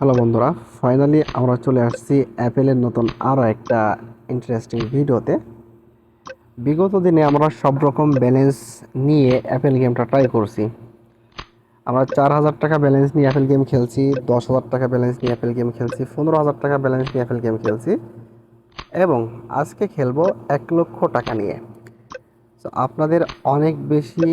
Hello বন্ধুরা finally আমরা চলে আসছি অ্যাপেলের নতুন আরও একটা ইন্টারেস্টিং ভিডিওতে বিগত দিনে আমরা সব রকম ব্যালেন্স নিয়ে অ্যাপেল গেমটা ট্রাই করছি। আমরা চার হাজার টাকা ব্যালেন্স নিয়ে অ্যাপেল গেম খেলছি, দশ হাজার টাকা ব্যালেন্স নিয়ে অ্যাপেল গেম খেলছি, পনেরো হাজার টাকা ব্যালেন্স নিয়ে অ্যাপেল গেম খেলছি এবং আজকে খেলব এক লক্ষ টাকা নিয়ে। তো আপনাদের অনেক বেশি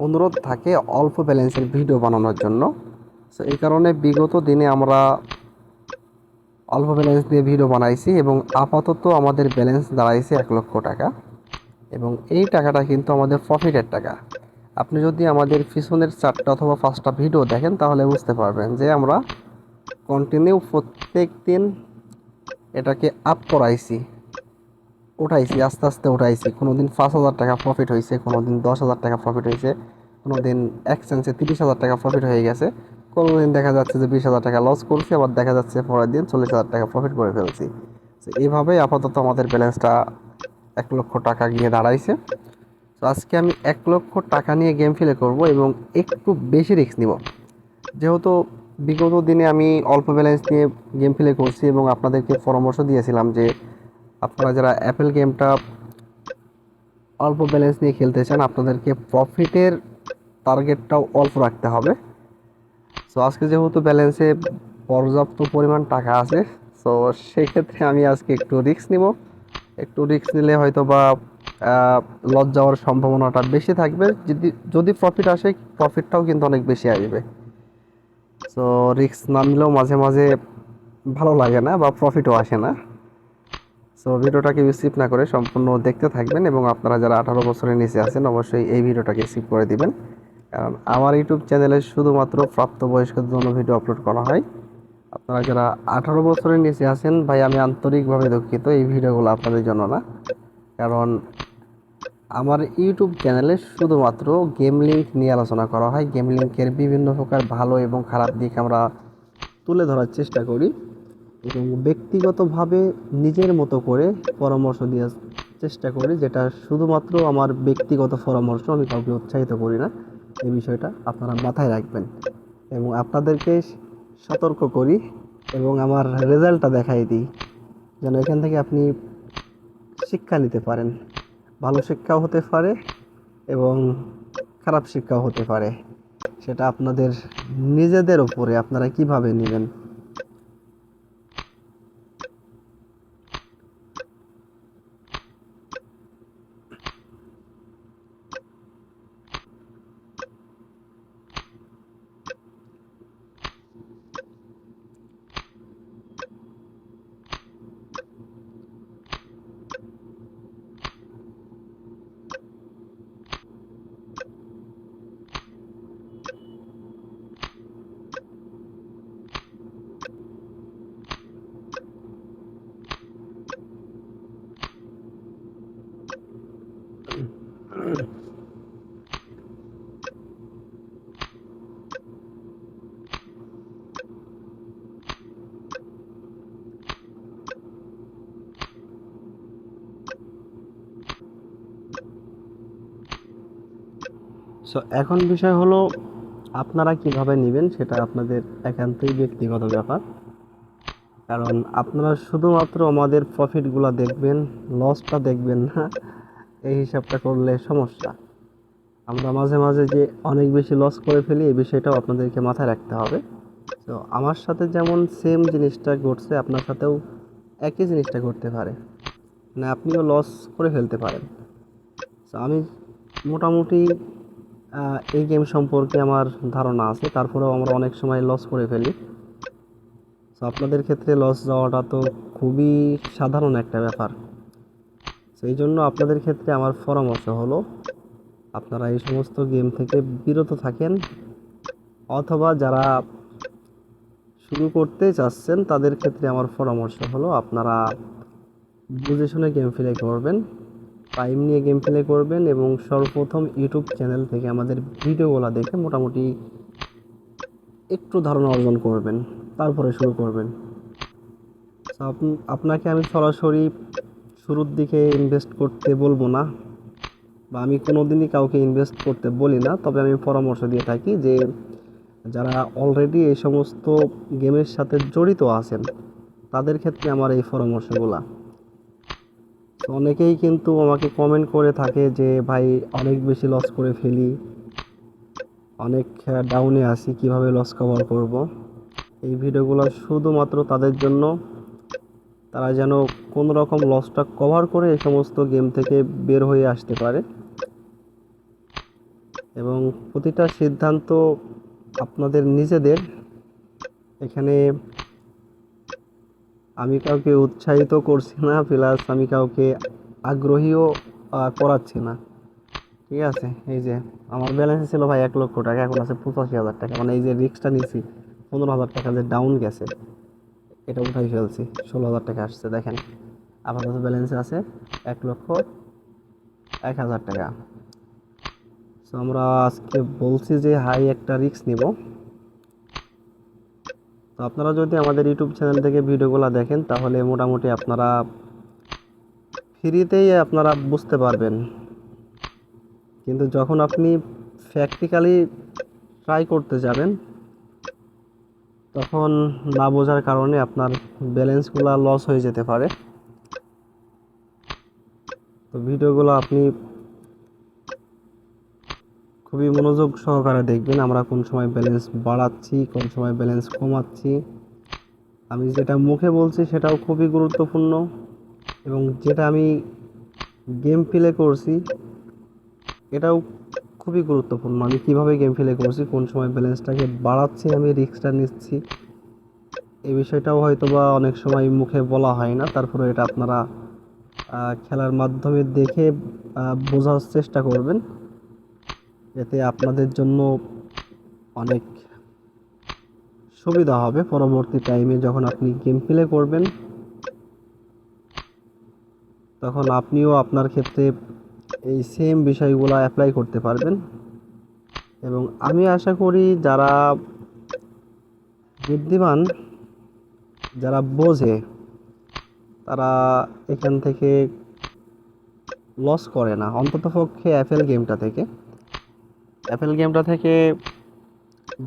অনুরোধ থাকে অল্প ব্যালেন্সের ভিডিও বানানোর জন্য। এই কারণে বিগত দিনে আমরা অল্প ব্যালেন্স দিয়ে ভিডিও বানাইছি এবং আপাতত আমাদের ব্যালেন্স দাঁড়াইছে এক লক্ষ টাকা এবং এই টাকাটা কিন্তু আমাদের প্রফিটের টাকা। আপনি যদি আমাদের পিছনের চারটা অথবা পাঁচটা ভিডিও দেখেন, তাহলে বুঝতে পারবেন যে আমরা কন্টিনিউ প্রত্যেক দিন এটাকে আপ করাইছি, উঠাইছি, আস্তে আস্তে উঠাইছি। কোনো দিন পাঁচ হাজার টাকা প্রফিট হয়েছে কোনো দিন দশ হাজার টাকা প্রফিট হয়েছে কোনো দিন এক্সচেঞ্জে তিরিশ হাজার টাকা প্রফিট হয়ে গেছে। কোনো দিন দেখা যাচ্ছে যে বিশ হাজার টাকা লস করছি, আবার দেখা যাচ্ছে পরের দিন চল্লিশ হাজার টাকা প্রফিট করে ফেলছি। তো এইভাবেই আপাতত আমাদের ব্যালেন্সটা এক লক্ষ টাকা গিয়ে দাঁড়াইছে। তো আজকে আমি এক লক্ষ টাকা নিয়ে গেম ফেলে করব এবং একটু বেশি রিস্ক নিব। যেহেতু বিগত দিনে আমি অল্প ব্যালেন্স নিয়ে গেম প্লে করছি এবং আপনাদেরকে পরামর্শ দিয়েছিলাম যে আপনারা যারা অ্যাপেল গেমটা অল্প ব্যালেন্স নিয়ে খেলতে চান, আপনাদেরকে প্রফিটের টার্গেটটাও অল্প রাখতে হবে। সো আজকে যেহেতু ব্যালেন্সে পর্যাপ্ত পরিমাণ টাকা আছে সো সেক্ষেত্রে আমি আজকে একটু রিস্ক নিব। একটু রিস্ক নিলে হয়তো বা লস যাওয়ার সম্ভাবনাটা বেশি থাকবে। যদি যদি প্রফিট আসে প্রফিটটাও কিন্তু অনেক বেশি আসবে সো রিস্ক না নিলেও মাঝে মাঝে ভালো লাগে না বা প্রফিটও আসে না। সো ভিডিওটাকে স্কিপ না করে সম্পূর্ণ দেখতে থাকবেন এবং আপনারা যারা আঠারো বছরের নিচে আছেন, অবশ্যই এই ভিডিওটাকে স্কিপ করে দিবেন। কারণ আমার ইউটিউব চ্যানেলে শুধুমাত্র প্রাপ্তবয়স্কদের জন্য ভিডিও আপলোড করা হয়। আপনারা যারা আঠারো বছরের নিচে আছেন, ভাই, আমি আন্তরিকভাবে দুঃখিত, এই ভিডিওগুলো আপনাদের জন্য না। কারণ আমার ইউটিউব চ্যানেলে শুধুমাত্র গেম লিঙ্ক নিয়ে আলোচনা করা হয়। গেম লিঙ্কের বিভিন্ন প্রকার ভালো এবং খারাপ দিক আমরা তুলে ধরার চেষ্টা করি এবং ব্যক্তিগতভাবে নিজের মতো করে পরামর্শ দেওয়ার চেষ্টা করি, যেটা শুধুমাত্র আমার ব্যক্তিগত পরামর্শ, আমি কাউকে উৎসাহিত করি না। এই বিষয়টা আপনারা মাথায় রাখবেন এবং আপনাদেরকে সতর্ক করি এবং আমার রেজাল্টটা দেখাই দিই, যেন এখান থেকে আপনি শিক্ষা নিতে পারেন। ভালো শিক্ষাও হতে পারে এবং খারাপ শিক্ষাও হতে পারে। সেটা আপনাদের নিজেদের ওপরে আপনারা কীভাবে নেবেন? সো এখন বিষয় হলো, আপনারা কীভাবে নেবেন সেটা আপনাদের একান্তই ব্যক্তিগত ব্যাপার। কারণ আপনারা শুধুমাত্র আমাদের প্রফিটগুলো দেখবেন লসটা দেখবেন না, এই হিসাবটা করলে সমস্যা। আমরা মাঝে মাঝে যে অনেক বেশি লস করে ফেলি, এই বিষয়টাও আপনাদেরকে মাথায় রাখতে হবে। তো আমার সাথে যেমন সেম জিনিসটা ঘটছে, আপনার সাথেও একই জিনিসটা ঘটতে পারে। মানে আপনিও লস করে ফেলতে পারেন। তো আমি মোটামুটি এই গেম সম্পর্কে আমার ধারণা আছে, তারপরেও আমরা অনেক সময় লস করে ফেলি। তো আপনাদের ক্ষেত্রে লস যাওয়াটা তো খুবই সাধারণ একটা ব্যাপার। সেই জন্য আপনাদের ক্ষেত্রে আমার পরামর্শ হলো, আপনারা এই সমস্ত গেম থেকে বিরত থাকেন, অথবা যারা শুরু করতে চাচ্ছেন, তাদের ক্ষেত্রে আমার পরামর্শ হলো, আপনারা বুঝে শুনে গেম প্লে করবেন। টাইম নিয়ে গেম প্লে করবেন এবং সর্বপ্রথম ইউটিউব চ্যানেল থেকে আমাদের ভিডিওগুলো দেখে মোটামুটি একটু ধারণা অর্জন করবেন। তারপরে শুরু করবেন। আপনাকে আমি সরাসরি শুরুর দিকে ইনভেস্ট করতে বলব না বা আমি কোনো দিনই কাউকে ইনভেস্ট করতে বলি না, তবে আমি পরামর্শ দিয়ে থাকি যে যারা অলরেডি এই সমস্ত গেমের সাথে জড়িত আছেন, তাদের ক্ষেত্রে আমার এই পরামর্শগুলা। অনেকেই কিন্তু আমাকে কমেন্ট করে থাকে যে, ভাই, অনেক বেশি লস করে ফেলি। অনেক ডাউনে আছি, কীভাবে লস কভার করব? এই ভিডিওগুলো শুধুমাত্র তাদের জন্য। তারা যেন কোনো রকম লসটা কভার করে এই সমস্ত গেম থেকে বের হয়ে আসতে পারে। এবং প্রতিটা সিদ্ধান্ত আপনাদের নিজেদের। এখানে আমি কাউকে উৎসাহিত করছি না প্লাস আমি কাউকে আগ্রহীও করাচ্ছি না। ঠিক আছে? এই যে, আমার ব্যালেন্স ছিল ভাই এক লক্ষ টাকা, এখন আছে পঁচাশি হাজার টাকা। মানে এই যে রিক্সটা নিয়েছি পনেরো হাজার টাকা যে ডাউন গেছে, এটা উঠাই ফেলছি। ষোলো হাজার টাকা আসছে, দেখেন। আপাতত ব্যালেন্স আছে এক লক্ষ এক হাজার টাকা। তো আমরা আজকে বলছি যে হাই একটা রিস্ক নিব। তো আপনারা যদি আমাদের ইউটিউব চ্যানেল থেকে ভিডিওগুলো দেখেন, তাহলে মোটামুটি আপনারা ফ্রিতেই আপনারা বুঝতে পারবেন। কিন্তু যখন আপনি প্র্যাকটিক্যালি ট্রাই করতে যাবেন, তখন না বোঝার কারণে আপনার ব্যালেন্সগুলো লস হয়ে যেতে পারে। তো ভিডিওগুলো আপনি খুবই মনোযোগ সহকারে দেখবেন আমরা কোন সময় ব্যালেন্স বাড়াচ্ছি, কোন সময় ব্যালেন্স কমাচ্ছি। আমি যেটা মুখে বলছি সেটাও খুবই গুরুত্বপূর্ণ এবং যেটা আমি গেম প্লে করছি, এটাও খুবই গুরুত্বপূর্ণ। আমি কীভাবে গেম প্লে করছি, কোন সময় ব্যালেন্সটাকে বাড়াচ্ছি, আমি রিস্কটা নিচ্ছি, এই বিষয়টাও হয়তো বা অনেক সময় মুখে বলা হয় না। তারপরে এটা আপনারা খেলার মাধ্যমে দেখে বোঝার চেষ্টা করবেন। এতে আপনাদের জন্য অনেক সুবিধা হবে। পরবর্তী টাইমে যখন আপনি গেম প্লে করবেন, তখন আপনিও আপনার ক্ষেত্রে এই সেম বিষয়গুলো অ্যাপ্লাই করতে পারবেন। এবং আমি আশা করি যারা বুদ্ধিমান, যারা বোঝে, তারা এখান থেকে লস করে না। অন্ততপক্ষে অ্যাপেল গেমটা থেকে। অ্যাপেল গেমটা থেকে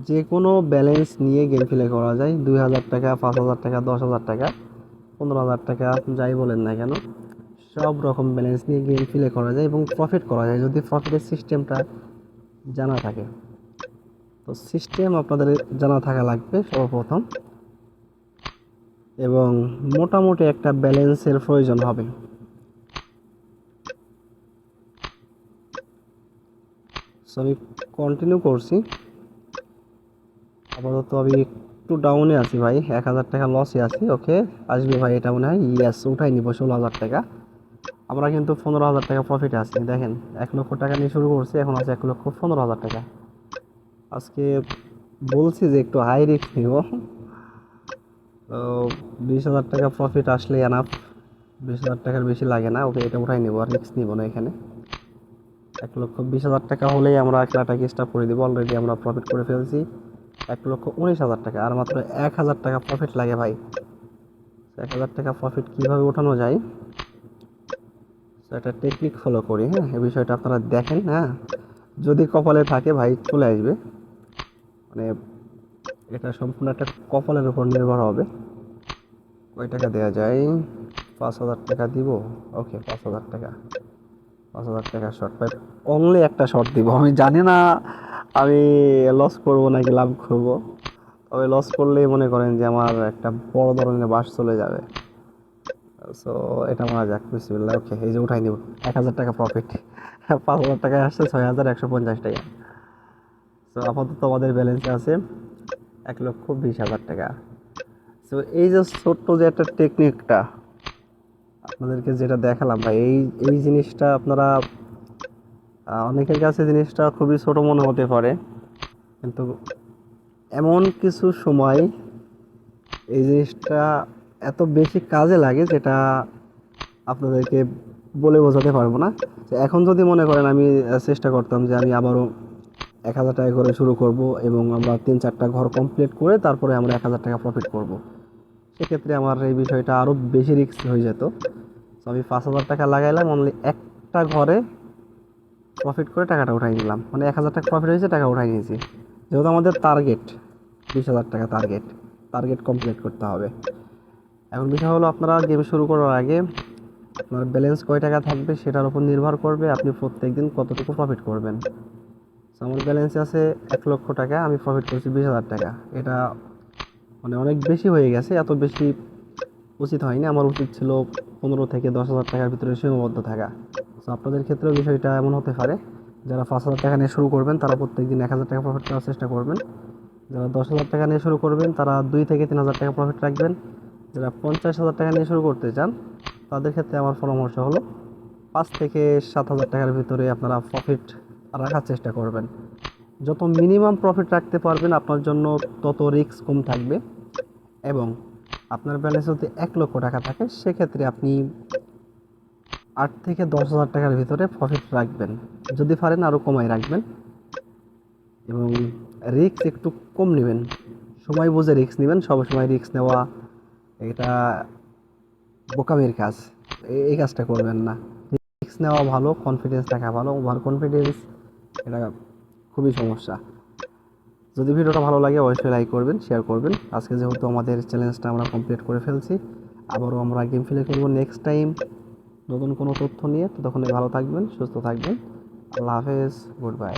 যে কোনো ব্যালেন্স নিয়ে গেম প্লে করা যায়। দুই হাজার টাকা, পাঁচ হাজার টাকা, দশ হাজার টাকা, পনেরো হাজার টাকা, যাই বলেন না কেন, সব রকম ব্যালেন্স নিয়ে গেম প্লে করা যায় এবং প্রফিট করা যায় যদি প্রফিটের সিস্টেমটা জানা থাকে। তো সিস্টেম আপনাদের জানা থাকা লাগবে সর্বপ্রথম এবং মোটামুটি একটা ব্যালেন্সের প্রয়োজন হবে। সো আমি কন্টিনিউ করছি। আপাতত আমি একটু ডাউনে আছি ভাই। এক হাজার টাকা লসে আছি ওকে আসবে ভাই, এটা মনে হয় ইয়াস উঠাই নিব, ষোলো হাজার টাকা। আমরা কিন্তু পনেরো হাজার টাকা প্রফিটে আছি, দেখেন। এক লক্ষ টাকা নিয়ে শুরু করছি, এখন আছে এক লক্ষ পনেরো হাজার টাকা। আজকে বলছি যে একটু হাই রিস্ক নিব। তো, বিশ হাজার টাকা প্রফিট আসলে এনাফ বিশ হাজার টাকার বেশি লাগে না ওকে এটা উঠাই নিব, আর রিস্ক নিব না এখানে। এক লক্ষ বিশ হাজার টাকা হলেই আমরা খেলাটাকে স্টার্ট করে দিব। অলরেডি আমরা প্রফিট করে ফেলছি। এক লক্ষ উনিশ হাজার টাকা। আর মাত্র এক হাজার টাকা প্রফিট লাগে ভাই। এক হাজার টাকা প্রফিট কীভাবে ওঠানো যায়? একটা টেকনিক ফলো করি হ্যাঁ? এই বিষয়টা আপনারা দেখেন হ্যাঁ? যদি কপালে থাকে ভাই, চলে আসবে। মানে এটা সম্পূর্ণ একটা কপালের উপর নির্ভর হবে। কয় টাকা দেওয়া যায়? পাঁচ হাজার টাকা দিব? ওকে পাঁচ হাজার টাকা। পাঁচ হাজার টাকা শর্ট পাই অনলি একটা শর্ট দিব। আমি জানি না আমি লস করব নাকি লাভ করব। তবে লস করলেই মনে করেন যে আমার একটা বড় ধরনের বাস চলে যাবে। সো এটা মারা যাক বিসমিল্লাহ ওকে এই যে উঠাই নিব। এক হাজার টাকা প্রফিট পাঁচ হাজার টাকায় আসছে ছয় হাজার একশো পঞ্চাশ টাকা। সো আপাতত আমাদের ব্যালেন্সে আছে এক লক্ষ বিশ হাজার টাকা। সো এই যে ছোট্ট যে একটা টেকনিকটা আপনাদেরকে যেটা দেখালাম ভাই, এই এই জিনিসটা আপনারা অনেকের কাছে জিনিসটা খুবই ছোট মনে হতে পারে, কিন্তু এমন কিছু সময় এই জিনিসটা এত বেশি কাজে লাগে যেটা আপনাদেরকে বলে বোঝাতে পারব না। এখন যদি মনে করেন আমি চেষ্টা করতাম যে আমি আবারও এক হাজার টাকা করে শুরু করব এবং আমরা তিন চারটা ঘর কমপ্লিট করে তারপরে আমরা এক হাজার টাকা প্রফিট করব। সেক্ষেত্রে আমার এই বিষয়টা আরও বেশি রিস্ক হয়ে যেত। আমি পাঁচ হাজার টাকা লাগাইলাম অনলি একটা ঘরে প্রফিট করে টাকাটা উঠাই নিলাম মানে এক হাজার টাকা প্রফিট হয়েছে, টাকা উঠাই নিয়েছি। যেহেতু আমাদের টার্গেট বিশ হাজার টাকা টার্গেট টার্গেট কমপ্লিট করতে হবে। এখন বিষয় হলো আপনারা গেম শুরু করার আগে আপনার ব্যালেন্স কয় টাকা থাকবে সেটার উপর নির্ভর করবে আপনি প্রত্যেক দিন কতটুকু প্রফিট করবেন। আমার ব্যালেন্স আছে এক লক্ষ টাকা, আমি প্রফিট করছি বিশ হাজার টাকা। এটা মানে অনেক বেশি হয়ে গেছে, এত বেশি উচিত হয়নি। আমার উচিত ছিল পনেরো থেকে দশ হাজার টাকার ভিতরে সীমাবদ্ধ থাকা। তো আপনাদের ক্ষেত্রেও বিষয়টা এমন হতে পারে, যারা পাঁচ হাজার টাকা নিয়ে শুরু করবেন, তারা প্রত্যেক দিন এক হাজার টাকা প্রফিট করার চেষ্টা করবেন। যারা দশ হাজার টাকা নিয়ে শুরু করবেন, তারা দুই থেকে তিন হাজার টাকা প্রফিট রাখবেন। যারা পঞ্চাশ হাজার টাকা নিয়ে শুরু করতে চান, তাদের ক্ষেত্রে আমার পরামর্শ হলো, পাঁচ থেকে সাত হাজার টাকার ভিতরে আপনারা প্রফিট রাখার চেষ্টা করবেন। যত মিনিমাম প্রফিট রাখতে পারবেন, আপনার জন্য তত রিস্ক কম থাকবে। এবং আপনার ব্যালেন্স যদি এক লক্ষ টাকা থাকে, সেক্ষেত্রে আপনি আট থেকে দশ হাজার টাকার ভিতরে প্রফিট রাখবেন। যদি পারেন আরও কমাই রাখবেন। এবং রিস্ক একটু কম নেবেন। সময় বুঝে রিস্ক নেবেন। সবসময় রিস্ক নেওয়া, এটা বোকামির কাজ। এই কাজটা করবেন না। রিস্ক নেওয়া ভালো কনফিডেন্স রাখা ভালো। ওভার কনফিডেন্স এটা খুবই সমস্যা। যদি ভিডিওটা ভালো লাগে, অবশ্যই লাইক করবেন শেয়ার করবেন। আজকে যেহেতু আমাদের চ্যালেঞ্জটা আমরা কমপ্লিট করে ফেলছি, আবারও আমরা গেম ফিলে করব নেক্সট টাইম নতুন কোনো তথ্য নিয়ে। তো ততক্ষণে ভালো থাকবেন, সুস্থ থাকবেন। আল্লাহ হাফেজ গুড বাই